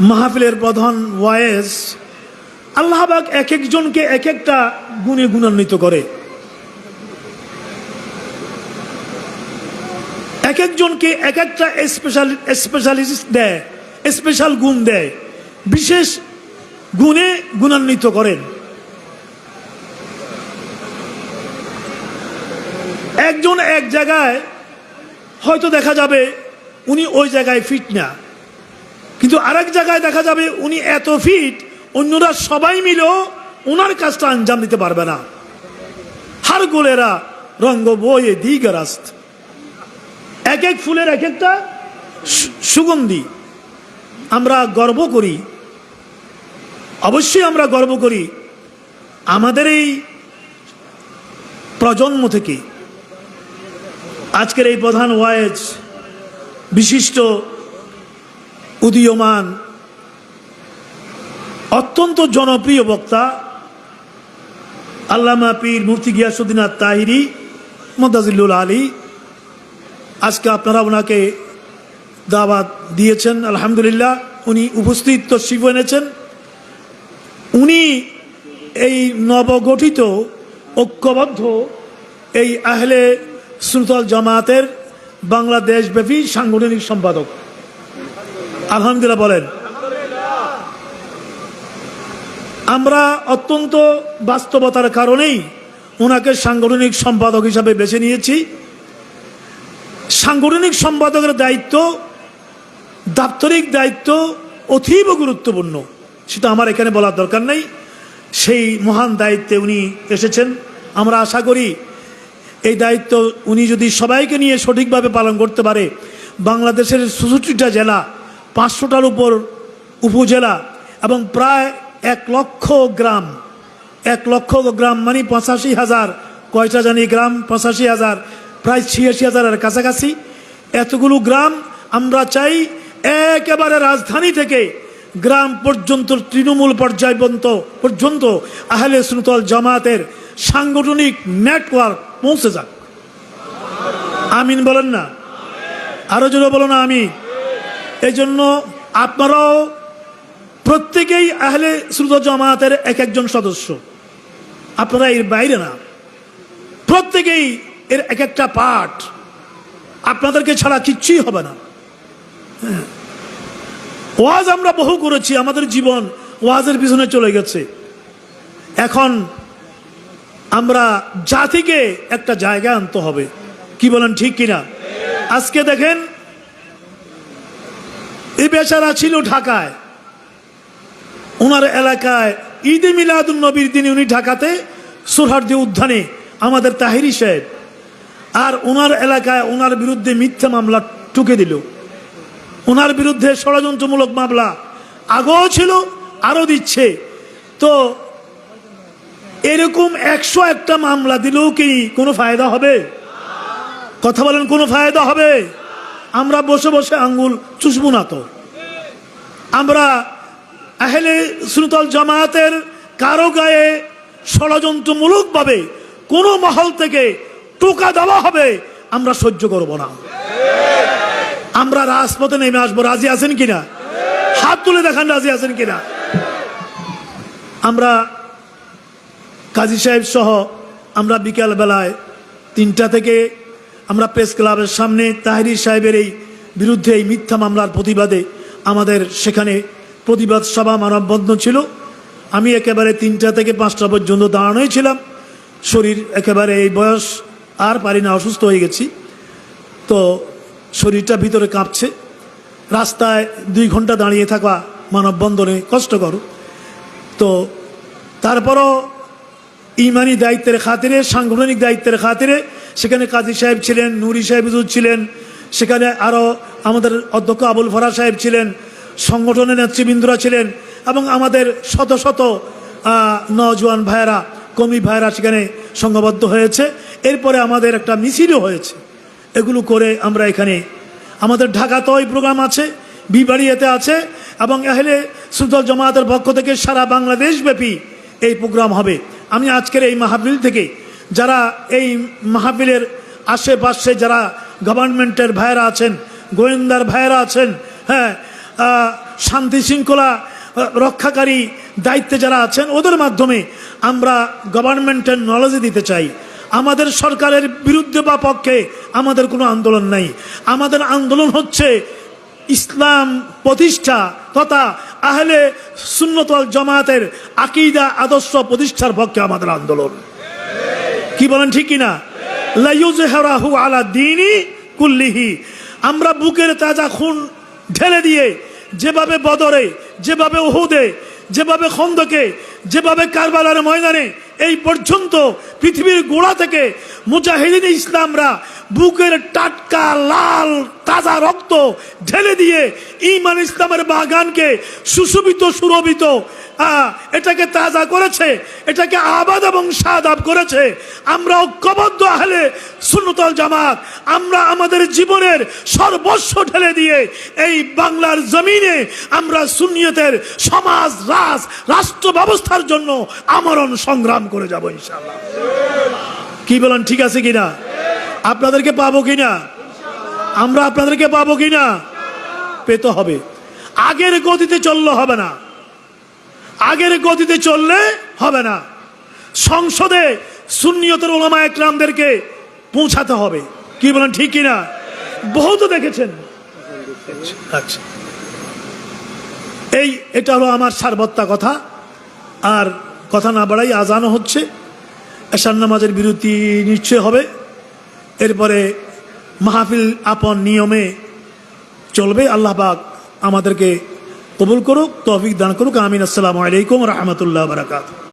মাহফিলের প্রধান ওয়ায়েস আল্লাহবাক এক একজনকে এক একটা গুণে গুণান্বিত করে। এক একজনকে এক একটা স্পেশাল স্পেশালিস্ট দেয় স্পেশাল গুণ দেয়, বিশেষ গুণে গুণান্বিত করেন। একজন এক জায়গায় হয়তো দেখা যাবে উনি ওই জায়গায় ফিট না। কিন্তু আরেক জায়গায় দেখা যাবে উনি এত ফিট অন্যরা সবাই মিলেও ওনার কাজটা আঞ্জাম দিতে পারবে না। হার গোলেরা রঙ্গ বয়ে দিগরাস্ত। এক এক ফুলের এক একটা সুগন্ধি। আমরা গর্ব করি। অবশ্যই আমরা গর্ব করি আমাদের এই প্রজন্ম থেকে। আজকের এই প্রধান ওয়াইজ বিশিষ্ট উদীয়মান, অত্যন্ত জনপ্রিয় বক্তা আল্লামা পীর মুফতি গিয়াসুদ্দিন তাহিরি মদাজিল্লুল আলী। আজকে আপনারা ওনাকে দাওয়াত দিয়েছেন, আলহামদুলিল্লাহ। উনি উপস্থিত তশিফ এনেছেন। উনি এই নবগঠিত, ঐক্যবদ্ধ এই আহলে সুলতাল জামাতের বাংলাদেশব্যাপী সাংগঠনিক সম্পাদক। আলহামদুলিল্লাহ বলেন। আমরা অত্যন্ত বাস্তবতার কারণেই ওনাকে সাংগঠনিক সম্পাদক হিসাবে বেছে নিয়েছি। সাংগঠনিক সম্পাদকের দায়িত্ব, দাপ্তরিক দায়িত্ব অতীব গুরুত্বপূর্ণ, সেটা আমার এখানে বলার দরকার নেই। সেই মহান দায়িত্বে উনি এসেছেন। আমরা আশা করি এই দায়িত্ব উনি যদি সবাইকে নিয়ে সঠিকভাবে পালন করতে পারে, বাংলাদেশের চৌষট্টিটা জেলা পাঁচশোটার উপর উপজেলা এবং প্রায় এক লক্ষ গ্রাম। এক লক্ষ গ্রাম মানে পঁচাশি হাজার। কয়টা জানি গ্রাম? পঁচাশি হাজার। প্রায় ছিয়াশি হাজারের কাছাকাছি। এতগুলো গ্রাম আমরা চাই একেবারে রাজধানী থেকে গ্রাম পর্যন্ত, তৃণমূল পর্যায় পর্যন্ত পর্যন্ত আহলে সুনতল জামাতের সাংগঠনিক নেটওয়ার্ক পৌঁছে যাক। আমিন বলেন না। আরও জোরে বলো না আমি এই জন্য আপনারাও প্রত্যেকেই আহলে শ্রুত জামাতের এক একজন সদস্য। আপনারা এর বাইরে না। প্রত্যেকেই এর এক একটা পাঠ আপনাদেরকে ছাড়া কিচ্ছুই হবে না। হ্যাঁ। ওয়াজ আমরা বহু করেছি, আমাদের জীবন ওয়াজের পিছনে চলে গেছে। এখন আমরা জাতিকে একটা জায়গা আনতে হবে। কি বলেন ঠিক কিনা? আজকে দেখেন এই বেচারা ছিল ঢাকায়। ওনার এলাকায় ঈদে মিলাদুল নবীর দিনে উনি ঢাকাতে সোরহার্দি উদ্যানে আমাদের তাহিরি সাহেব। আর ওনার এলাকায় ওনার বিরুদ্ধে মিথ্যা মামলা টুকে দিল। ওনার বিরুদ্ধে ষড়যন্ত্রমূলক মামলা আগেও ছিল, আরও দিচ্ছে। তো এরকম একশো একটা মামলা দিলেও কি কোনো ফায়দা হবে? কথা বলেন, কোনো ফায়দা হবে? আমরা বসে বসে আঙ্গুল চুষবো না তো। আমরা আহলে সুনতল জামায়াতের কারও গায়ে ষড়যন্ত্রমূলকভাবে কোনো মহল থেকে টোকা দেওয়া হবে, আমরা সহ্য করব না। আমরা রাজপথে নেমে আসব, রাজি আছেন কিনা? হাত তুলে দেখান রাজি আছেন কিনা? আমরা কাজী সাহেব সহ আমরা বিকাল বেলায় তিনটা থেকে আমরা প্রেস ক্লাবের সামনে তাহিরি সাহেবের এই বিরুদ্ধে এই মিথ্যা মামলার প্রতিবাদে আমাদের সেখানে প্রতিবাদ সভা মানববন্ধ ছিল। আমি একেবারে তিনটা থেকে পাঁচটা পর্যন্ত দাঁড়ানোই ছিলাম। শরীর একেবারে এই বয়স আর পারি না, অসুস্থ হয়ে গেছি। তো শরীরটা ভিতরে কাঁপছে। রাস্তায় দুই ঘণ্টা দাঁড়িয়ে থাকা মানববন্ধনে কষ্টকর। তো তারপরও ইমানি দায়িত্বের খাতিরে, সাংগঠনিক দায়িত্বের খাতিরে সেখানে কাজী সাহেব ছিলেন, নুরি সাহেব ছিলেন, সেখানে আরও আমাদের অধ্যক্ষ আবুল ফরা সাহেব ছিলেন, সংগঠনের নেতৃবৃন্দরা ছিলেন এবং আমাদের শত শত নজওয়ান ভাইয়েরা, কমি ভাইয়েরা সেখানে সংঘবদ্ধ হয়েছে। এরপরে আমাদের একটা মিছিলও হয়েছে। এগুলো করে আমরা এখানে, আমাদের ঢাকাতেও এই প্রোগ্রাম আছে, বিবাড়িয়াতে আছে এবং এহলে সুদল জামায়াতের পক্ষ থেকে সারা বাংলাদেশব্যাপী এই প্রোগ্রাম হবে। আমি আজকের এই মাহফিল থেকে যারা এই মাহফিলের আশেপাশে যারা গভর্নমেন্টের ভাইয়েরা আছেন, গোয়েন্দার ভাইয়েরা আছেন হ্যাঁ শান্তি শৃঙ্খলা রক্ষাকারী দায়িত্বে যারা আছেন, ওদের মাধ্যমে আমরা গভর্নমেন্টের নলেজে দিতে চাই। আমাদের সরকারের বিরুদ্ধে বা পক্ষে আমাদের কোনো আন্দোলন নাই। আমাদের আন্দোলন হচ্ছে ইসলাম প্রতিষ্ঠা তথা আহলে সুন্নতল জামাতের আকিদা, আদর্শ প্রতিষ্ঠার পক্ষে আমাদের আন্দোলন। কি বলেন ঠিক কিনা? আলা আমরা বুকের তাজা খুন ঢেলে দিয়ে যেভাবে বদরে, যেভাবে ওহুদে যেভাবে খন্দকে, যেভাবে কারবালার ময়দানে এই পর্যন্ত পৃথিবীর গোড়া থেকে মুজাহিদিন ইসলামরা বুকের টাটকা, লাল, তাজা রক্ত ঢেলে দিয়ে ইমান ইসলামের বাগানকে সুশোভিত, সুরভিত এটাকে তাজা করেছে, এটাকে আবাদ এবং সাদাব করেছে। আমরা ঐক্যবদ্ধ হলে সুন্নতল জামাত, আমরা আমাদের জীবনের সর্বস্ব ঢেলে দিয়ে এই বাংলার জমিনে আমরা সুন্নিয়তের সমাজ, রাজ, রাষ্ট্র ব্যবস্থার জন্য আমরণ সংগ্রাম করে যাব ইনশাআল্লাহ। কি বলেন, ঠিক আছে কিনা? আপনাদেরকে পাবো কিনা? আমরা আপনাদেরকে পাবো কিনা? পেতে হবে। আগের গতিতে চললে হবে না। আগের গতিতে চললে হবে না। সংসদে সুন্নিয়তের ওলামা একরামদেরকে পৌঁছাতে হবে। কি বলেন, ঠিক কিনা? বহু তো দেখেছেন। আচ্ছা। এই, এটা হলো আমার সারবত্তা কথা। আর কথা না বাড়াই আজানও হচ্ছে, এশার নামাজের বিরতি নিশ্চয় হবে। এরপরে মাহফিল আপন নিয়মে চলবে। আল্লাহ পাক আমাদেরকে কবুল করুক, তফিক দান করুক। আমিন। আসসালামু আলাইকুম রহমতুল্লাহ বারাকাত